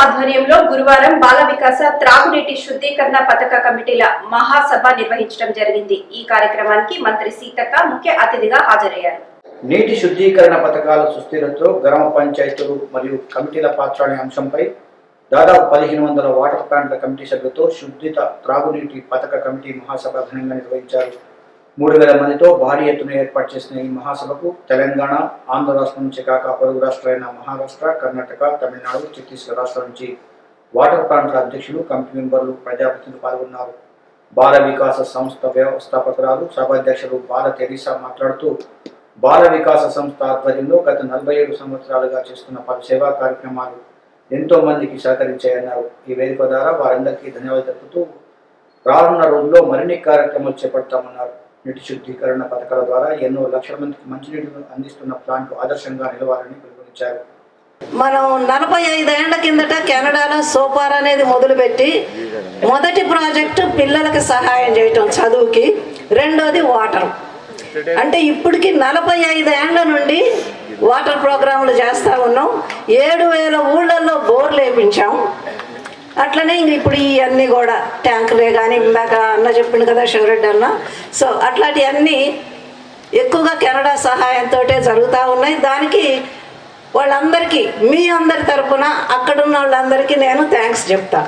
ఆధ్వర్యంలో గురువారం బాల వికాస త్రాగునీటి శుద్ధీకరణ పథక కమిటీల మహాసభ నిర్వహించడం జరిగింది. ఈ కార్యక్రమానికి మంత్రి సీతక్క ముఖ్య అతిథిగా హాజరయ్యారు. నీటి శుద్ధీకరణ పథకాల సుస్థిరతో గ్రామ పంచాయతీలు మరియు కమిటీల పాత్ర అనే అంశంపై దాదాపు పదిహేను వందల వాటర్ ప్లాంట్ల కమిటీ సభ్యులతో శుద్ధిత త్రాగునీటి పథక కమిటీ మహాసభ ఘనంగా నిర్వహించారు. మూడు వేల మందితో భారీ ఎత్తున ఏర్పాటు చేసిన ఈ మహాసభకు తెలంగాణ ఆంధ్ర రాష్ట్రం నుంచి కాక పొరుగు రాష్ట్రాలైన మహారాష్ట్ర కర్ణాటక తమిళనాడు ఛత్తీస్గఢ్ రాష్ట్రాల నుంచి వాటర్ ప్లాంట్ల అధ్యక్షులు కమిటీ మెంబర్లు ప్రజాప్రతినిధులు పాల్గొన్నారు. బాల వికాస సంస్థ వ్యవస్థాపకురాలు సభాధ్యక్షులు బాల తెరీసా మాట్లాడుతూ బాల వికాస సంస్థ ఆధ్వర్యంలో గత నలభై ఏడు సంవత్సరాలుగా చేస్తున్న పలు సేవా కార్యక్రమాలు ఎంతో మందికి సహకరించాయన్నారు. ఈ వేదిక ద్వారా వారందరికీ ధన్యవాదాలు తెలుపుతూ రానున్న రోజుల్లో మరిన్ని కార్యక్రమాలు చేపడతామన్నారు. నీటి శుద్ధీకరణ పథకాల ద్వారా ఎన్నో లక్షల మందికి మంచినీటిని అందిస్తున్న ప్లాంట్ ఆదర్శంగా నిలవాలని పిలుపునిచ్చారు. మనం నలభై ఐదేళ్ళ కిందట కెనడాలో సోపార్ అనేది మొదలుపెట్టి మొదటి ప్రాజెక్టు పిల్లలకి సహాయం చేయటం చదువుకి రెండోది వాటర్. అంటే ఇప్పటికి నలభై ఐదేళ్ళ నుండి వాటర్ ప్రోగ్రాంలు చేస్తూ ఉన్నాం. ఏడు వేల ఊళ్ళల్లో బోర్లు వేపించాం అట్లనే ఇంక ఇప్పుడు ఇవన్నీ కూడా ట్యాంకులే కానీ ఇందాక అన్న చెప్పిండు కదా శివరెడ్డి అన్న. సో అట్లాంటివన్నీ ఎక్కువగా కెనడా సహాయంతో జరుగుతూ ఉన్నాయి. దానికి వాళ్ళందరికీ మీ అందరి తరఫున అక్కడున్న వాళ్ళందరికీ నేను థ్యాంక్స్ చెప్తా.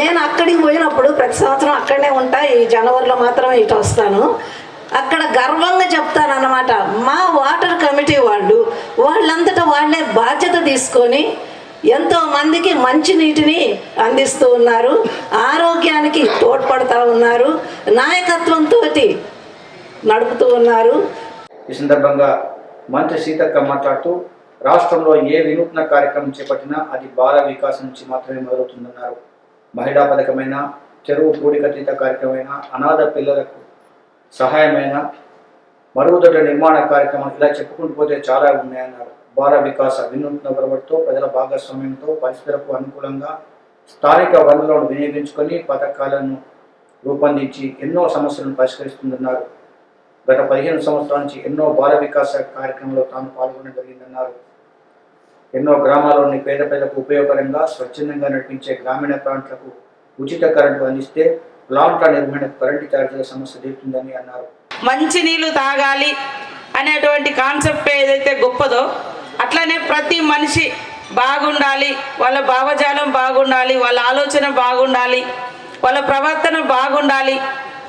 నేను అక్కడికి పోయినప్పుడు ప్రతి సంవత్సరం అక్కడనే ఉంటా ఈ జనవరిలో మాత్రం ఇటు వస్తాను. అక్కడ గర్వంగా చెప్తాను అనమాట మా వాటర్ కమిటీ వాళ్ళు వాళ్ళంతటా వాళ్ళే బాధ్యత తీసుకొని ఎంతో మందికి మంచి నీటిని అందిస్తూ ఉన్నారు. ఆరోగ్యానికి తోడ్పడతా ఉన్నారు. నాయకత్వంతో నడుపుతూ ఉన్నారు. ఈ సందర్భంగా మంత్రి సీతక్క మాట్లాడుతూ రాష్ట్రంలో ఏ వినూత్న కార్యక్రమం చేపట్టినా అది బాల వికాసం నుంచి మాత్రమే మొదలవుతుందన్నారు. మహిళా పథకమైన చెరువు పూడికతీత కార్యక్రమమైన అనాథ పిల్లలకు సహాయమైన మరుగుదొడ్ల నిర్మాణ కార్యక్రమం ఇలా చెప్పుకుంటూ పోతే చాలా ఉన్నాయన్నారు. బాల వికాస వినూత్న ఒరవడితో ప్రజల భాగస్వామ్యంతో పరిస్థితులకు అనుకూలంగా స్థానిక వనరులను వినియోగించుకొని పథకాలను రూపొందించి ఎన్నో సమస్యలను పరిష్కరిస్తుందన్నారు. గత పదిహేను సంవత్సరాల నుంచి ఎన్నో బాల వికాస కార్యక్రమంలో తాను పాల్గొనడం జరిగిందన్నారు. ఎన్నో గ్రామాల్లోని పేద ప్రజలకు ఉపయోగకరంగా స్వచ్ఛందంగా నడిపించే గ్రామీణ ప్రాంతాలకు ఉచిత కరెంటు అందిస్తే ప్లాంట్ల నిర్వహణకు కరెంటు ఛార్జీల సమస్య తీరుతుందని అన్నారు. మంచి నీళ్ళు తాగాలి అనేటువంటి కాన్సెప్ట్ ఏదైతే గొప్పదో అట్లనే ప్రతి మనిషి బాగుండాలి వాళ్ళ భావజాలం బాగుండాలి వాళ్ళ ఆలోచన బాగుండాలి వాళ్ళ ప్రవర్తన బాగుండాలి.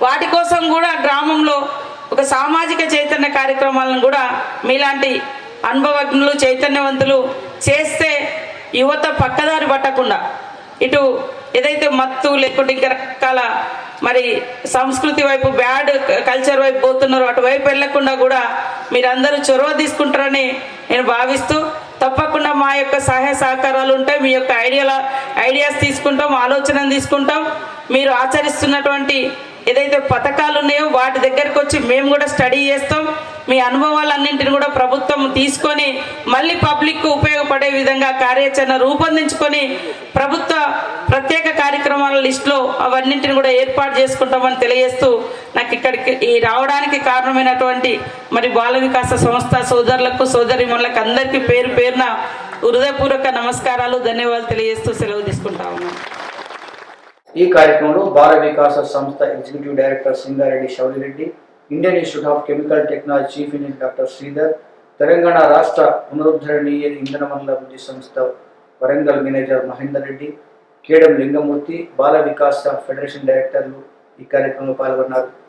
వాటి కోసం కూడా గ్రామంలో ఒక సామాజిక చైతన్య కార్యక్రమాలను కూడా మీలాంటి అనుభవజ్ఞులు చైతన్యవంతులు చేస్తే యువత పక్కదారి పట్టకుండా ఇటు ఏదైతే మత్తు లేకుంటే ఇంకా రకాల మరి సంస్కృతి వైపు బ్యాడ్ కల్చర్ వైపు పోతున్నారో అటువైపు వెళ్ళకుండా కూడా మీరందరూ చొరవ తీసుకుంటారని నేను భావిస్తూ తప్పకుండా మా యొక్క సహాయ సహకారాలు ఉంటాయి మీ యొక్క ఐడియాల ఐడియాస్ తీసుకుంటాం ఆలోచన తీసుకుంటాం. మీరు ఆచరిస్తున్నటువంటి ఏదైతే పథకాలు ఉన్నాయో వాటి దగ్గరకు వచ్చి మేము కూడా స్టడీ చేస్తాం. మీ అనుభవాలన్నింటిని కూడా ప్రభుత్వం తీసుకొని మళ్ళీ పబ్లిక్కు ఉపయోగపడే విధంగా కార్యాచరణ రూపొందించుకొని ప్రభుత్వ ప్రత్యేక కార్యక్రమాల లిస్టులో అవన్నింటిని కూడా ఏర్పాటు చేసుకుంటామని తెలియజేస్తూ నాకు ఇక్కడికి ఈ రావడానికి కారణమైనటువంటి మరి బాల వికాస సంస్థ సోదరులకు సోదరిమణులకు అందరికీ పేరు పేరున హృదయపూర్వక నమస్కారాలు ధన్యవాదాలు తెలియజేస్తూ సెలవు తీసుకుంటా ఉన్నాను. ఈ కార్యక్రమంలో బాల వికాస సంస్థ executive director Singareddy Shourireddy Indian Institute of Chemical Technology chief engineer doctor Sridhar Telangana రాష్ట్ర పునరుద్ధరణీయ ఇంధన వనరుల అభివృద్ధి సంస్థ వరంగల్ మేనేజర్ మహేందర్ రెడ్డి కేడం లింగమూర్తి బాల వికాస ఫెడరేషన్ డైరెక్టర్లు ఈ కార్యక్రమంలో పాల్గొన్నారు.